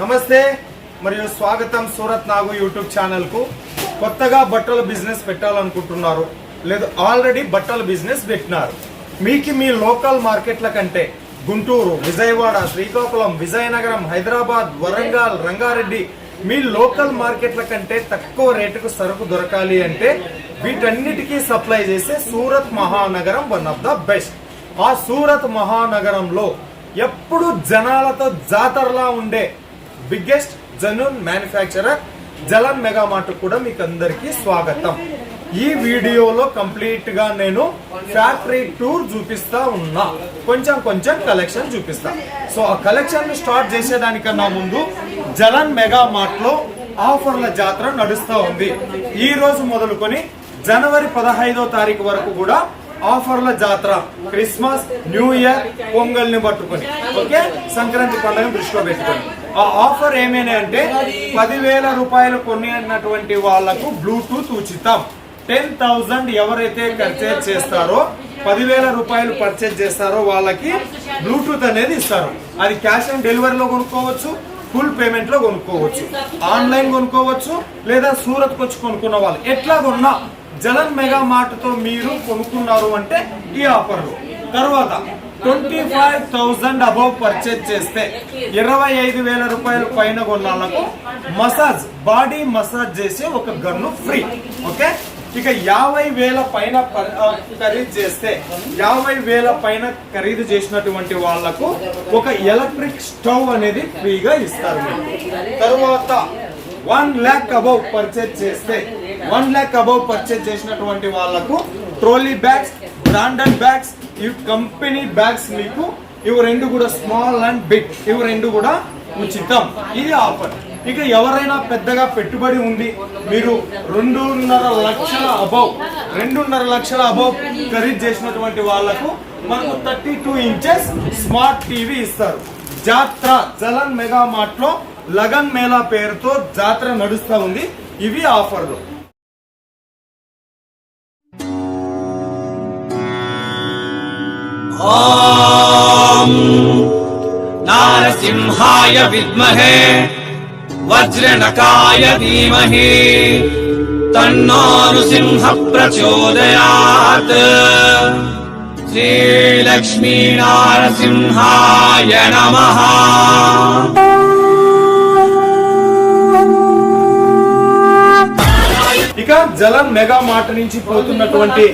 నమస్తే మరియు స్వాగతం సూరత్ నాగు యూట్యూబ్ ఛానల్కు కొత్తగా బట్టల బిజినెస్ పెట్టాలనుకుంటున్నారు. లేదు ఆల్రెడీ బట్టల బిజినెస్ పెట్టినారు. మీకు మీ లోకల్ మార్కెట్ల కంటే గుంటూరు విజయవాడ శ్రీకాకుళం విజయనగరం హైదరాబాద్ వరంగల్ రంగారెడ్డి మీ లోకల్ మార్కెట్ల కంటే తక్కువ రేటుకు సరుకు దొరకాలి అంటే వీటన్నిటికీ సప్లై చేసే సూరత్ మహానగరం వన్ ఆఫ్ ద బెస్ట్ ఆ సూరత్ మహానగరంలో ఎప్పుడు జనాలతో జాతరలా ఉండే బిగ్గెస్ట్ జనూన్ మ్యానుఫ్యాక్చరర్ జలన్ మెగా మార్ట్ కూడా మీకు అందరికీ స్వాగతం. ఈ వీడియోలో కంప్లీట్గా నేను ఫ్యాక్టరీ టూర్ చూపిస్తా ఉన్నా. కొంచెం కొంచెం కలెక్షన్ చూపిస్తా. సో ఆ కలెక్షన్ స్టార్ట్ చేసేదానికన్నా ముందు జలన్ మెగా మార్ట్లో ఆఫర్ల జాతర నడుస్తూ ఉంది. ఈ రోజు మొదలుకొని జనవరి పదహైదో తారీఖు వరకు కూడా ఆఫర్ల జాతర క్రిస్మస్ న్యూ ఇయర్ పొంగల్ని పట్టుకొని ఓకే? సంక్రాంతి పండుగను దృష్టిలో పెట్టుకొని. ఆ ఆఫర్ ఏమైనా అంటే పదివేల రూపాయలు కొనినటువంటి వాళ్ళకు బ్లూటూత్ ఉచితం. టెన్ థౌజండ్ ఎవరైతే పర్చేజ్ చేస్తారో పదివేల రూపాయలు పర్చేజ్ చేస్తారో వాళ్ళకి బ్లూటూత్ అనేది ఇస్తారు. అది క్యాష్ ఆన్ డెలివరీలో కొనుక్కోవచ్చు ఫుల్ పేమెంట్లో కొనుక్కోవచ్చు. ఆన్లైన్ కొనుక్కోవచ్చు లేదా సూరత్ వచ్చి కొనుక్కున్న వాళ్ళు. ఎట్లా కొన్నా జలన్ మెగా మార్ట్తో మీరు కొనుక్కున్నారు అంటే ఈ ఆఫర్లు. తర్వాత twenty five thousand above purchase చేస్తే ఇరవై ఐదు వేల రూపాయల పైన కొన్నాళ్ళకు మసాజ్ బాడీ మసాజ్ చేసే ఒక గన్ను ఫ్రీ ఓకే? ఇక యాభై వేల పైన ఖరీదు చేస్తే యాభై వేల పైన ఖరీదు చేసినటువంటి వాళ్ళకు ఒక ఎలక్ట్రిక్ స్టవ్ అనేది ఫ్రీగా ఇస్తారు. తరువాత వన్ ల్యాక్ అబౌవ్ పర్చేజ్ చేస్తే వన్ ల్యాక్ అబౌవ్ పర్చేజ్ చేసినటువంటి వాళ్ళకు ట్రోలీ బ్యాగ్స్ బ్రాండెడ్ బ్యాగ్స్ ఈ కంపెనీ బ్యాగ్స్ మీకు ఇవి రెండు కూడా స్మాల్ అండ్ బిగ్ ఇవి రెండు కూడా ఉచితం. ఇది ఆఫర్. ఇక ఎవరైనా పెద్దగా పెట్టుబడి ఉంది మీరు రెండున్నర లక్షల అబౌవ్ రెండున్నర లక్షల అబౌవ్ ఖరీదు చేసినటువంటి వాళ్ళకు మనకు thirty two inches smart TV ఇస్తారు. జాత్ర జలన్ మెగా మార్ట్లో లగన్ మేళా పేరుతో జాతర నడుస్తూ ఉంది. ఇవి ఆఫర్లు. నారసింహాయ విద్మహే వజ్రనకాయ ధీమహి తన్నో నృసింహ ప్రచోదయాత్ శ్రీలక్ష్మీనారసింహాయ నమ. ఇక జలం మెగా మాట నుంచి పోతున్నటువంటి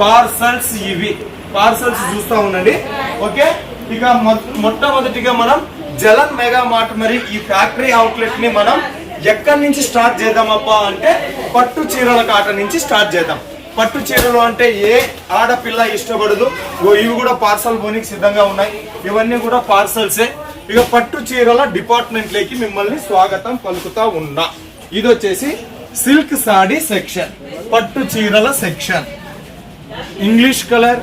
పార్సల్స్ ఇవి. పార్సల్స్ చూస్తా ఉండండి. ఓకే? ఇక మొ- మొట్టమొదటిగా మనం జలన్ మెగా మార్ట్ మరి ఈ ఫ్యాక్టరీ అవుట్లెట్ని మనం ఎక్కడి నుంచి స్టార్ట్ చేద్దామప్పా అంటే పట్టు చీరల కాట నుంచి స్టార్ట్ చేద్దాం. పట్టు చీరలు అంటే ఏ ఆడపిల్ల ఇష్టపడదు. ఓ ఇవి కూడా పార్సల్ పోనీకి సిద్ధంగా ఉన్నాయి. ఇవన్నీ కూడా పార్సల్సే. ఇక పట్టు చీరల డిపార్ట్మెంట్లోకి మిమ్మల్ని స్వాగతం పలుకుతా ఉన్నా. ఇది వచ్చేసి సిల్క్ సాడీ సెక్షన్. పట్టు చీరల section. English colour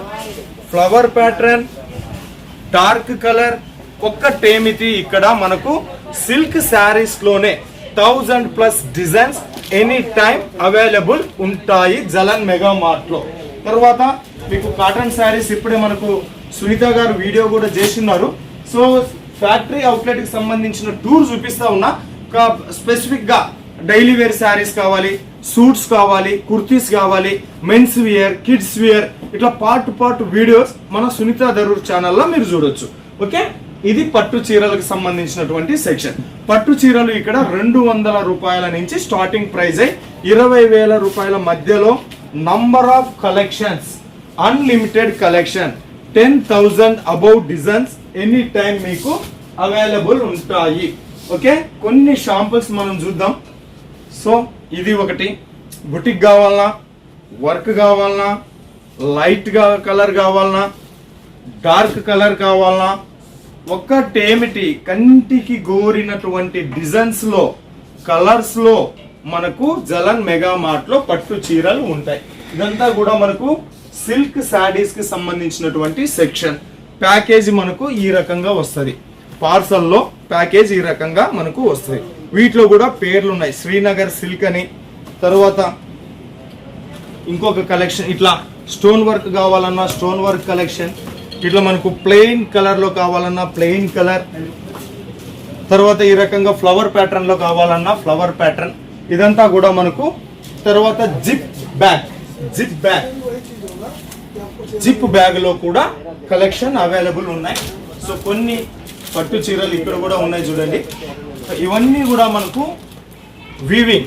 flower pattern dark colour ఒక్కటేమిటి ఇక్కడ మనకు silk శారీస్లోనే thousand plus designs any time available ఉంటాయి జలన్ మెగా మార్ట్లో తర్వాత మీకు కాటన్ శారీస్ ఇప్పుడే మనకు సునీత గారు వీడియో కూడా చేస్తున్నారు సో ఫ్యాక్టరీ అవుట్లెట్కి సంబంధించిన టూర్ చూపిస్తా ఉన్నా. స్పెసిఫిక్గా డైలీ వేర్ శారీస్ కావాలి సూట్స్ కావాలి కుర్తీస్ కావాలి మెన్స్ వియర్ కిడ్స్ వియర్ ఇట్లా పార్ట్ పార్ట్ వీడియోస్ మన సునీత దరూర్ ఛానల్లో మీరు చూడొచ్చు. ఓకే ఇది పట్టు చీరలకు సంబంధించినటువంటి సెక్షన్ పట్టు చీరలు ఇక్కడ రెండు వందల రూపాయల నుంచి స్టార్టింగ్ ప్రైస్ అయి ఇరవై వేల రూపాయల మధ్యలో number of collections unlimited collection ten thousand above designs any time మీకు అవైలబుల్ ఉంటాయి. ఓకే కొన్ని షాంపుల్స్ మనం చూద్దాం. సో ఇది ఒకటి. బుటిక్ కావాలన్నా వర్క్ కావాలన్నా లైట్గా కలర్ కావాలన్నా డార్క్ కలర్ కావాలన్నా ఒక్కటేమిటి? కంటికి గోరినటువంటి డిజైన్స్లో కలర్స్లో మనకు జలన్ మెగా మార్ట్లో పట్టు చీరలు ఉంటాయి. ఇదంతా కూడా మనకు సిల్క్ శాడీస్కి సంబంధించినటువంటి సెక్షన్. ప్యాకేజీ మనకు ఈ రకంగా వస్తుంది. పార్సల్లో ప్యాకేజ్ ఈ రకంగా మనకు వస్తుంది. వీటిలో కూడా పేర్లు ఉన్నాయి శ్రీనగర్ సిల్క్ అని తర్వాత ఇంకొక కలెక్షన్ ఇట్లా స్టోన్ వర్క్ కావాలన్నా స్టోన్ వర్క్ కలెక్షన్ ఇట్లా మనకు ప్లెయిన్ కలర్లో కావాలన్నా ప్లెయిన్ కలర్ తర్వాత ఈ రకంగా ఫ్లవర్ ప్యాటర్న్లో కావాలన్నా ఫ్లవర్ ప్యాటర్న్ ఇదంతా కూడా మనకు తర్వాత జిప్ బ్యాగ్ జిప్ బ్యాగ్ జిప్ బ్యాగ్లో కూడా కలెక్షన్ అవైలబుల్ ఉన్నాయి. సో కొన్ని పట్టు చీరలు ఇక్కడ కూడా ఉన్నాయి చూడండి. ఇవన్నీ కూడా మనకు వీవింగ్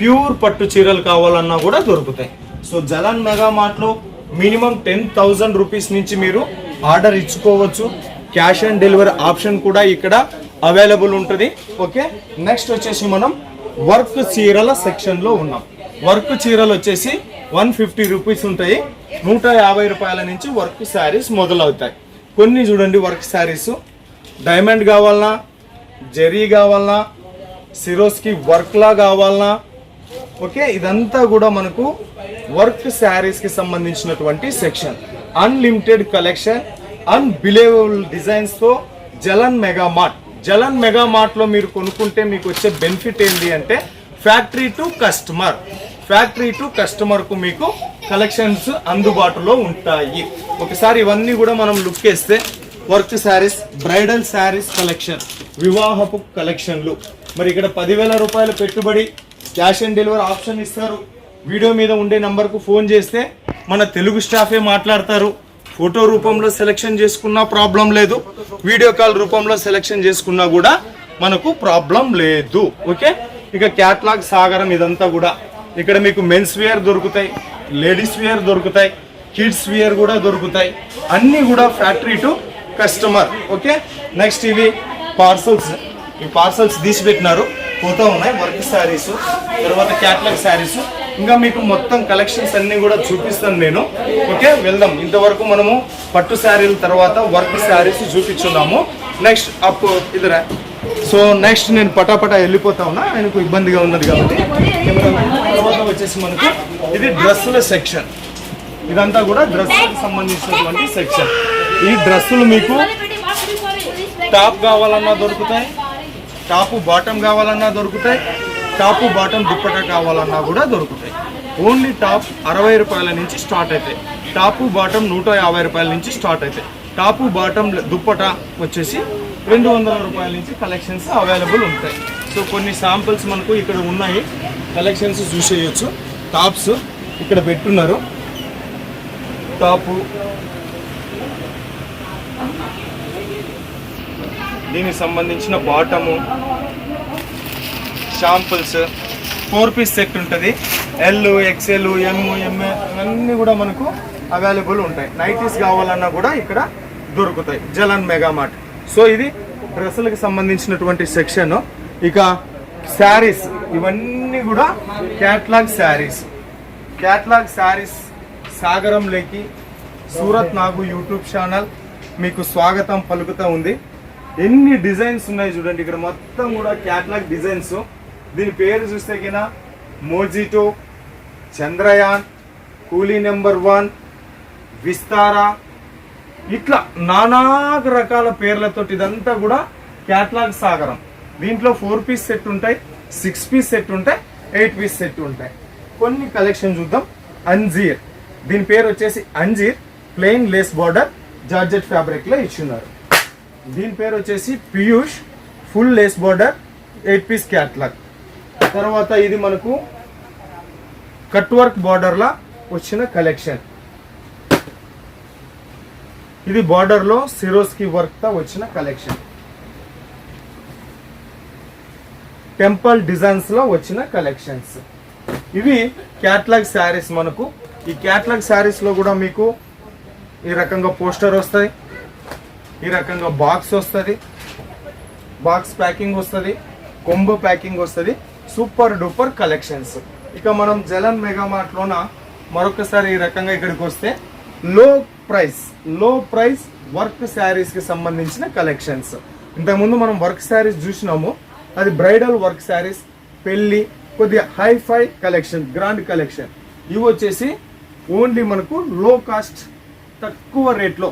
ప్యూర్ పట్టు చీరలు కావాలన్నా కూడా దొరుకుతాయి. సో జలన్ మెగా మార్ట్లో మినిమం టెన్ థౌజండ్ రూపీస్ నుంచి మీరు ఆర్డర్ ఇచ్చుకోవచ్చు. క్యాష్ ఆన్ డెలివరీ ఆప్షన్ కూడా ఇక్కడ అవైలబుల్ ఉంటుంది. ఓకే? నెక్స్ట్ వచ్చేసి మనం వర్క్ చీరల సెక్షన్లో ఉన్నాం. వర్క్ చీరలు వచ్చేసి వన్ ఫిఫ్టీ రూపీస్ ఉంటాయి. నూట యాభై రూపాయల నుంచి వర్క్ శారీస్ మొదలవుతాయి. కొన్ని చూడండి వర్క్ శారీస్. డైమండ్ కావాలన్నా జెరీ కావాలన్నా సిరోస్కి వర్క్లా కావాలన్నా ఓకే ఇదంతా కూడా మనకు వర్క్ శారీస్కి సంబంధించినటువంటి section. Unlimited collection unbelievable డిజైన్స్తో Jalan mega mart. Jalan mega మార్ట్లో మీరు కొనుక్కుంటే మీకు వచ్చే బెనిఫిట్ ఏంటి అంటే factory to customer factory to కస్టమర్కు మీకు కలెక్షన్స్ అందుబాటులో ఉంటాయి. ఒకసారి ఇవన్నీ కూడా మనం లుక్ వేస్తే work sarees bridal sarees collection వివాహపు కలెక్షన్లు. మరి ఇక్కడ పదివేల రూపాయల పెట్టుబడి క్యాష్ ఆన్ డెలివరీ ఆప్షన్ ఇస్తారు. వీడియో మీద ఉండే నంబర్కు ఫోన్ చేస్తే మన తెలుగు స్టాఫే మాట్లాడతారు. ఫోటో రూపంలో సెలెక్షన్ చేసుకున్నా ప్రాబ్లం లేదు. వీడియో కాల్ రూపంలో సెలెక్షన్ చేసుకున్నా కూడా మనకు ప్రాబ్లం లేదు. ఓకే? ఇక క్యాట్లాగ్ సాగరం ఇదంతా కూడా. ఇక్కడ మీకు మెన్స్ వేర్ దొరుకుతాయి లేడీస్ వేర్ దొరుకుతాయి కిడ్స్ వేర్ కూడా దొరుకుతాయి. అన్నీ కూడా factory to customer okay? Next ఇవి పార్సల్స్ ఈ పార్సల్స్ తీసి పెట్టినారు పోతా ఉన్నాయి వర్క్ శారీస్ తర్వాత క్యాట్లాగ్ శారీస్ ఇంకా మీకు మొత్తం కలెక్షన్స్ అన్నీ కూడా చూపిస్తాను నేను. ఓకే? వెళ్దాం. ఇంతవరకు మనము పట్టు శారీల తర్వాత వర్క్ శారీస్ చూపించున్నాము. నెక్స్ట్ అప్ ఇదిరా. సో నెక్స్ట్ నేను పటాపటా వెళ్ళిపోతా ఉన్నా. ఆయనకు ఇబ్బందిగా ఉన్నది కాబట్టి తర్వాత వచ్చేసి మనకు ఇది డ్రెస్సుల సెక్షన్ ఇదంతా కూడా డ్రెస్సులకు సంబంధించినటువంటి సెక్షన్ ఈ డ్రెస్సులు మీకు టాప్ కావాలన్నా దొరుకుతాయి టాపు బాటమ్ కావాలన్నా దొరుకుతాయి టాపు బాటమ్ దుప్పట కావాలన్నా కూడా దొరుకుతాయి. ఓన్లీ టాప్ అరవై రూపాయల నుంచి స్టార్ట్ అవుతాయి టాపు బాటమ్ నూట యాభై రూపాయల నుంచి స్టార్ట్ అవుతాయి టాపు బాటమ్ దుప్పట వచ్చేసి రెండు వందల రూపాయల నుంచి కలెక్షన్స్ అవైలబుల్ ఉంటాయి. సో కొన్ని శాంపిల్స్ మనకు ఇక్కడ ఉన్నాయి. కలెక్షన్స్ చూసేయచ్చు. టాప్స్ ఇక్కడ పెట్టున్నారు. టాపు దీనికి సంబంధించిన bottom samples four piece set ఉంటుంది. ఎల్ ఎక్స్ఎల్ ఎమ్ ఎంఏ ఇవన్నీ కూడా మనకు అవైలబుల్ ఉంటాయి. నైటీస్ కావాలన్నా కూడా ఇక్కడ దొరుకుతాయి. జలన్ మెగా మార్ట్ సో ఇది డ్రెస్సులకు సంబంధించినటువంటి సెక్షన్ ఇక శారీస్ ఇవన్నీ కూడా క్యాట్లాగ్ శారీస్ క్యాట్లాగ్ శారీస్ సాగరం లేకి సూరత్ నాగు యూట్యూబ్ ఛానల్. మీకు స్వాగతం పలుకుతూ ఉంది. ఎన్ని డిజైన్స్ ఉన్నాయి చూడండి ఇక్కడ మొత్తం కూడా క్యాట్లాగ్ డిజైన్స్. దీని పేరు చూస్తే కినా మోజిటో చంద్రయాన్ కూలీ నెంబర్ వన్ విస్తారా. ఇట్లా నానా రకాల పేర్లతో ఇదంతా కూడా క్యాట్లాగ్ సాగరం. దీంట్లో ఫోర్ పీస్ సెట్ ఉంటాయి సిక్స్ పీస్ సెట్ ఉంటాయి ఎయిట్ పీస్ సెట్ ఉంటాయి. కొన్ని కలెక్షన్ చూద్దాం. అంజీర్. దీని పేరు వచ్చేసి Anjeer plain lace border. Georgette ఫ్యాబ్రిక్లో ఇచ్చున్నారు. దీని పేరు వచ్చేసి Piyush full lace border eight piece catalogue. తర్వాత ఇది మనకు కట్ వర్క్ బార్డర్లా వచ్చిన కలెక్షన్. ఇది బార్డర్లో సిరోస్కి వర్క్తో వచ్చిన కలెక్షన్. టెంపుల్ డిజైన్స్లో వచ్చిన కలెక్షన్స్. ఇవి క్యాట్లాగ్ శారీస్ మనకు. ఈ క్యాట్లాగ్ శారీస్లో కూడా మీకు ఈ రకంగా పోస్టర్ వస్తుంది. ఈ రకంగా బాక్స్ వస్తుంది. బాక్స్ ప్యాకింగ్ వస్తుంది. కొంబో ప్యాకింగ్ వస్తుంది. Super duper collections. ఇక మనం జలన్ మెగామార్ట్లోన మరొకసారి ఈ రకంగా ఇక్కడికి వస్తే లో ప్రైస్లో ప్రైస్ వర్క్ శారీస్కి సంబంధించిన కలెక్షన్స్. ఇంతకుముందు మనం వర్క్ శారీస్ చూసినాము. అది బ్రైడల్ వర్క్ శారీస్ పెళ్ళి కొద్దిగా hi fi collection grand collection. ఇవి వచ్చేసి ఓన్లీ మనకు లో కాస్ట్ తక్కువ రేట్లో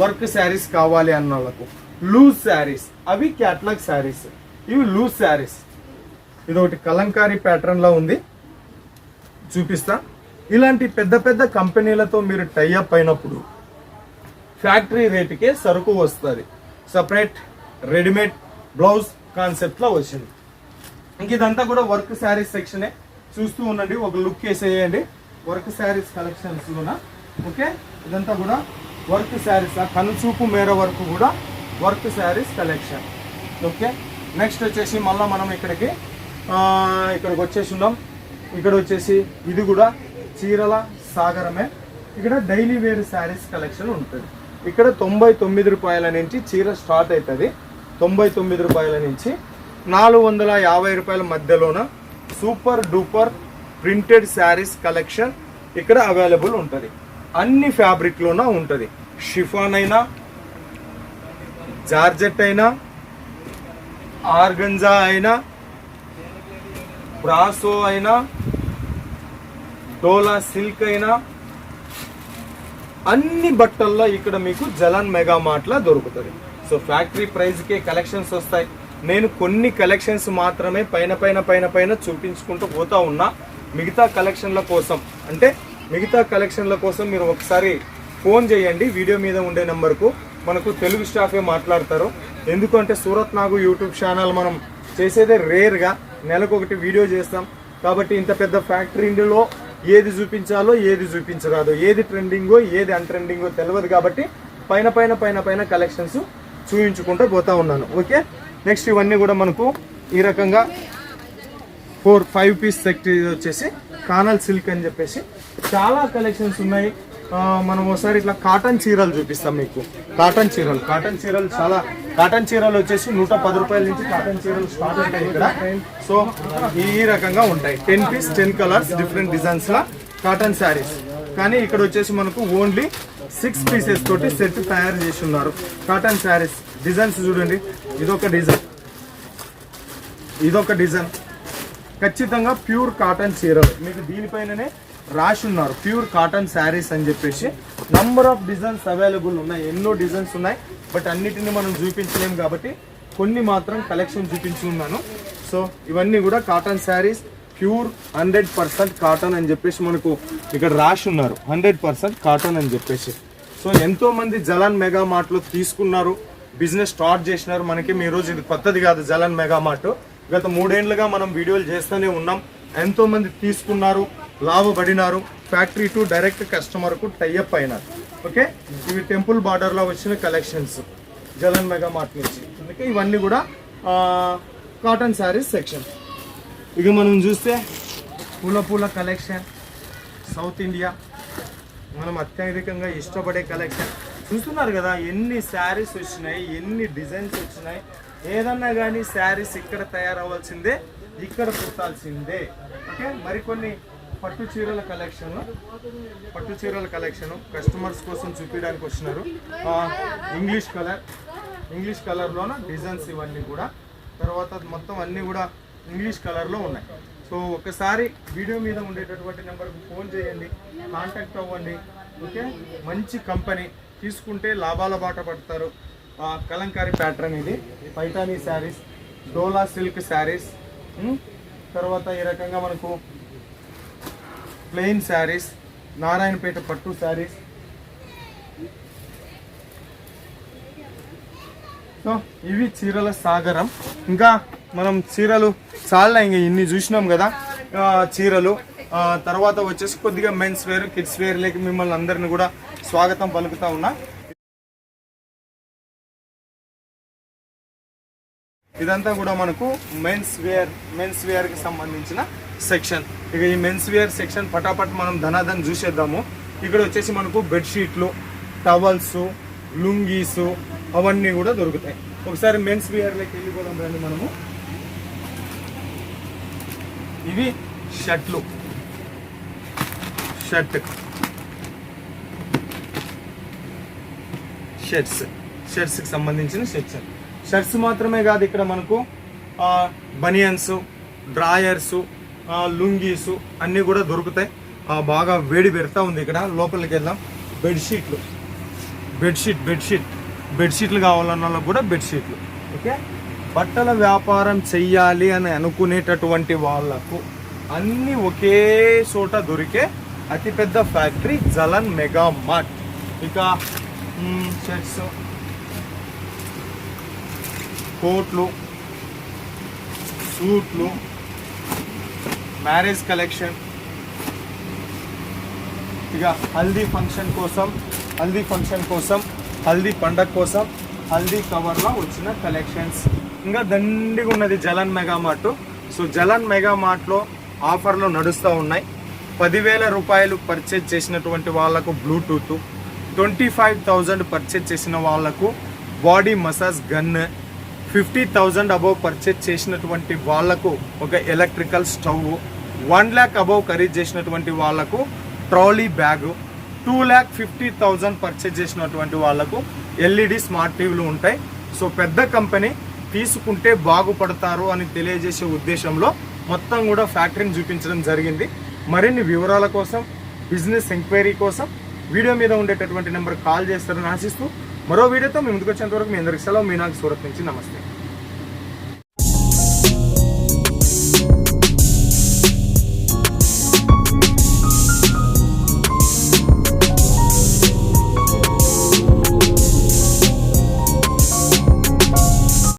వర్క్ శారీస్ కావాలి అన్న వాళ్ళకు లూజ్ శారీస్ అవి క్యాట్లాగ్ శారీస్. ఇవి లూజ్ శారీస్. ఇది ఒకటి కలంకారీ ప్యాటర్న్లో ఉంది. చూపిస్తా. ఇలాంటి పెద్ద పెద్ద కంపెనీలతో మీరు టైఅప్ అయినప్పుడు ఫ్యాక్టరీ రేటుకే సరుకు వస్తుంది. సపరేట్ రెడీమేడ్ బ్లౌజ్ కాన్సెప్ట్లో వచ్చింది. ఇంక ఇదంతా కూడా వర్క్ శారీస్ సెక్షనే. చూస్తూ ఉండండి ఒక లుక్ వేసేయండి. వర్క్ శారీస్ కలెక్షన్స్లోన ఓకే? ఇదంతా కూడా వర్క్ శారీస్ ఆ కనుచూపు మేర వరకు కూడా work sarees collection. Okay? Next వచ్చేసి మళ్ళీ మనం ఇక్కడికి ఇక్కడికి వచ్చేసి ఉన్నాం. ఇక్కడ వచ్చేసి ఇది కూడా చీరల సాగరమే. ఇక్కడ డైలీ వేర్ శారీస్ కలెక్షన్ ఉంటుంది. ఇక్కడ తొంభై తొమ్మిది రూపాయల నుంచి చీర స్టార్ట్ అవుతుంది తొంభై తొమ్మిది రూపాయల నుంచి నాలుగు వందల యాభై రూపాయల మధ్యలోన super duper printed sarees collection ఇక్కడ అవైలబుల్ ఉంటుంది. అన్ని ఫ్యాబ్రిక్లోన ఉంటుంది. షిఫాన్ అయినా జార్జెట్ అయినా ఆర్గంజా అయినా బ్రాసో అయినా డోలా సిల్క్ అయినా అన్ని బట్టల్లో ఇక్కడ మీకు జలన్ మెగా మార్ట్లా దొరుకుతుంది. సో ఫ్యాక్టరీ ప్రైస్కే కలెక్షన్స్ వస్తాయి. నేను కొన్ని కలెక్షన్స్ మాత్రమే పైన పైన పైన పైన చూపించుకుంటూ పోతా ఉన్నా. మిగతా కలెక్షన్ల కోసం. అంటే మిగతా కలెక్షన్ల కోసం మీరు ఒకసారి ఫోన్ చేయండి. వీడియో మీద ఉండే నెంబర్కు. మనకు తెలుగు స్టాఫే మాట్లాడతారు. ఎందుకంటే సూరత్ నాగు యూట్యూబ్ ఛానల్ మనం చేసేదే రేర్గా నెలకు ఒకటి వీడియో చేస్తాం. కాబట్టి ఇంత పెద్ద ఫ్యాక్టరీలో ఏది చూపించాలో ఏది చూపించరాదు. ఏది ట్రెండింగో ఏది అన్ట్రెండింగో తెలియదు కాబట్టి పైన పైన పైన పైన కలెక్షన్స్ చూపించుకుంటూ పోతా ఉన్నాను. ఓకే? నెక్స్ట్ ఇవన్నీ కూడా మనకు ఈ రకంగా ఫోర్ ఫైవ్ పీస్ సెట్ ఇది వచ్చేసి కానల్ సిల్క్ అని చెప్పేసి. చాలా కలెక్షన్స్ ఉన్నాయి. మనం ఒకసారి ఇట్లా కాటన్ చీరలు చూపిస్తాం మీకు. కాటన్ చీరలు కాటన్ చీరలు చాలా కాటన్ చీరలు వచ్చేసి నూట పది రూపాయల నుంచి కాటన్ చీరలు స్టార్ట్ ఉంటాయి ఇక్కడ. సో ఈ రకంగా ఉంటాయి. Ten piece ten colours different designs లా కాటన్ శారీస్. కానీ ఇక్కడ వచ్చేసి మనకు ఓన్లీ సిక్స్ పీసెస్ తోటి సెట్ తయారు చేసి ఉన్నారు. కాటన్ శారీస్ డిజైన్స్ చూడండి. ఇదొక డిజైన్. ఇదొక డిజైన్. ఖచ్చితంగా ప్యూర్ కాటన్ చీరలు. మీకు దీనిపైననే రాసి ఉన్నారు ప్యూర్ కాటన్ శారీస్ అని చెప్పేసి. నంబర్ ఆఫ్ డిజైన్స్ అవైలబుల్ ఉన్నాయి. ఎన్నో డిజైన్స్ ఉన్నాయి. బట్ అన్నిటిని మనం చూపించలేము కాబట్టి కొన్ని మాత్రం కలెక్షన్ చూపించి ఉన్నాను. సో ఇవన్నీ కూడా cotton sarees pure hundred percent cotton అని చెప్పేసి మనకు ఇక్కడ రాసి ఉన్నారు హండ్రెడ్ పర్సెంట్ కాటన్ అని చెప్పేసి. సో ఎంతో మంది జలాన్ మెగా మార్ట్లో తీసుకున్నారు. బిజినెస్ స్టార్ట్ చేసినారు. మనకి మీ రోజు ఇది కొత్తది కాదు జలాన్ మెగా మార్ట్. గత మూడేళ్ళుగా మనం వీడియోలు చేస్తూనే ఉన్నాం. ఎంతోమంది తీసుకున్నారు లాభపడినారు. ఫ్యాక్టరీ టు డైరెక్ట్ కస్టమర్కు టైఅప్ అయినారు. ఓకే? ఇవి టెంపుల్ బార్డర్లో వచ్చిన కలెక్షన్స్. జలన్ మెగా మార్ట్ నుంచి. అందుకే ఇవన్నీ కూడా కాటన్ శారీస్ సెక్షన్. ఇక మనం చూస్తే పూల పూల కలెక్షన్. South India. మనం అత్యధికంగా ఇష్టపడే కలెక్షన్. చూస్తున్నారు కదా ఎన్ని శారీస్ వచ్చినాయి ఎన్ని డిజైన్స్ వచ్చినాయి. ఏదన్నా కానీ శారీస్ ఇక్కడ తయారవ్వాల్సిందే ఇక్కడ కుట్టాల్సిందే. ఓకే? మరికొన్ని పట్టు చీరల కలెక్షన్ పట్టు చీరల కలెక్షన్ కస్టమర్స్ కోసం చూపించడానికి వచ్చినారు ఇంగ్లీష్ కలర్ ఇంగ్లీష్ కలర్లోన? డిజైన్స్ ఇవన్నీ కూడా. తర్వాత మొత్తం అన్నీ కూడా ఇంగ్లీష్ కలర్లో ఉన్నాయి. సో ఒకసారి వీడియో మీద ఉండేటటువంటి నెంబర్కి ఫోన్ చేయండి కాంటాక్ట్ అవ్వండి. ఓకే? మంచి కంపెనీ. తీసుకుంటే లాభాల బాట పడతారు. కలంకారీ ప్యాటర్న్ ఇది. పైతానీ శారీస్ డోలా సిల్క్ శారీస్ తర్వాత ఈ రకంగా మనకు ప్లెయిన్ శారీస్ నారాయణపేట పట్టు శారీస్. సో ఇవి చీరల సాగరం. ఇంకా మనం చీరలు చాలా ఇంకా ఇన్ని చూసినాం కదా చీరలు. తర్వాత వచ్చేసి కొద్దిగా మెన్స్ వేర్ కిడ్స్ వేర్ లేక మిమ్మల్ని అందరిని కూడా స్వాగతం పలుకుతా ఉన్నా. ఇదంతా కూడా మనకు మెన్స్ వేర్ మెన్స్ వేర్కి సంబంధించిన సెక్షన్ ఇక ఈ మెన్స్ వేర్ సెక్షన్ పటాపట్ మనం ధనాధన్ చూసేద్దాము. ఇక్కడ వచ్చేసి మనకు బెడ్షీట్లు టవల్స్ లుంగీస్ అవన్నీ కూడా దొరుకుతాయి. ఒకసారి మెన్స్ వేర్లోకి వెళ్ళిపోదాం రండి మనము. ఇవి షర్ట్లు షర్ట్ షర్ట్స్ షర్ట్స్కి సంబంధించిన సెక్షన్ షర్ట్స్ మాత్రమే కాదు ఇక్కడ మనకు బనియన్స్ డ్రాయర్స్ లుంగీస్ అన్నీ కూడా దొరుకుతాయి. బాగా వేడి పెడతా ఉంది ఇక్కడ. లోపలికి వెళ్దాం. బెడ్షీట్లు. Bedsheet bedsheet. బెడ్షీట్లు కావాలన్న వాళ్ళకు కూడా బెడ్షీట్లు. ఓకే? బట్టల వ్యాపారం చెయ్యాలి అని అనుకునేటటువంటి వాళ్ళకు అన్నీ ఒకే చోట దొరికే అతిపెద్ద ఫ్యాక్టరీ జలన్ మెగా మార్ట్. ఇక షర్ట్స్ కోట్లు సూట్లు మ్యారేజ్ కలెక్షన్ ఇక హల్దీ ఫంక్షన్ కోసం హల్దీ ఫంక్షన్ కోసం హల్దీ పండగ కోసం హల్దీ కవర్లో వచ్చిన కలెక్షన్స్ ఇంకా దండిగా ఉన్నది Jalan mega mart. So Jalan mega మార్ట్లో ఆఫర్లు నడుస్తూ ఉన్నాయి. పదివేల రూపాయలు పర్చేజ్ చేసినటువంటి వాళ్ళకు Bluetooth twenty five thousand purchase చేసిన వాళ్ళకు body massage gun fifty thousand above purchase చేసినటువంటి వాళ్ళకు ఒక electrical stove one lakh above ఖరీదు చేసినటువంటి వాళ్ళకు trolley bag two lakh fifty thousand purchase చేసినటువంటి వాళ్ళకు ఎల్ఈడి స్మార్ట్ టీవీలు ఉంటాయి. సో పెద్ద కంపెనీ తీసుకుంటే బాగుపడతారు అని తెలియజేసే ఉద్దేశంలో మొత్తం కూడా ఫ్యాక్టరీని చూపించడం జరిగింది. మరిన్ని వివరాల కోసం బిజినెస్ ఎంక్వైరీ కోసం వీడియో మీద ఉండేటటువంటి నెంబర్ కాల్ చేస్తారని ఆశిస్తూ మరో వీడియోతో మీ ముందుకు వచ్చేంత వరకు మీ అందరికి సెలవు. మీనాగ్ సూరత్ నుంచి నమస్తే.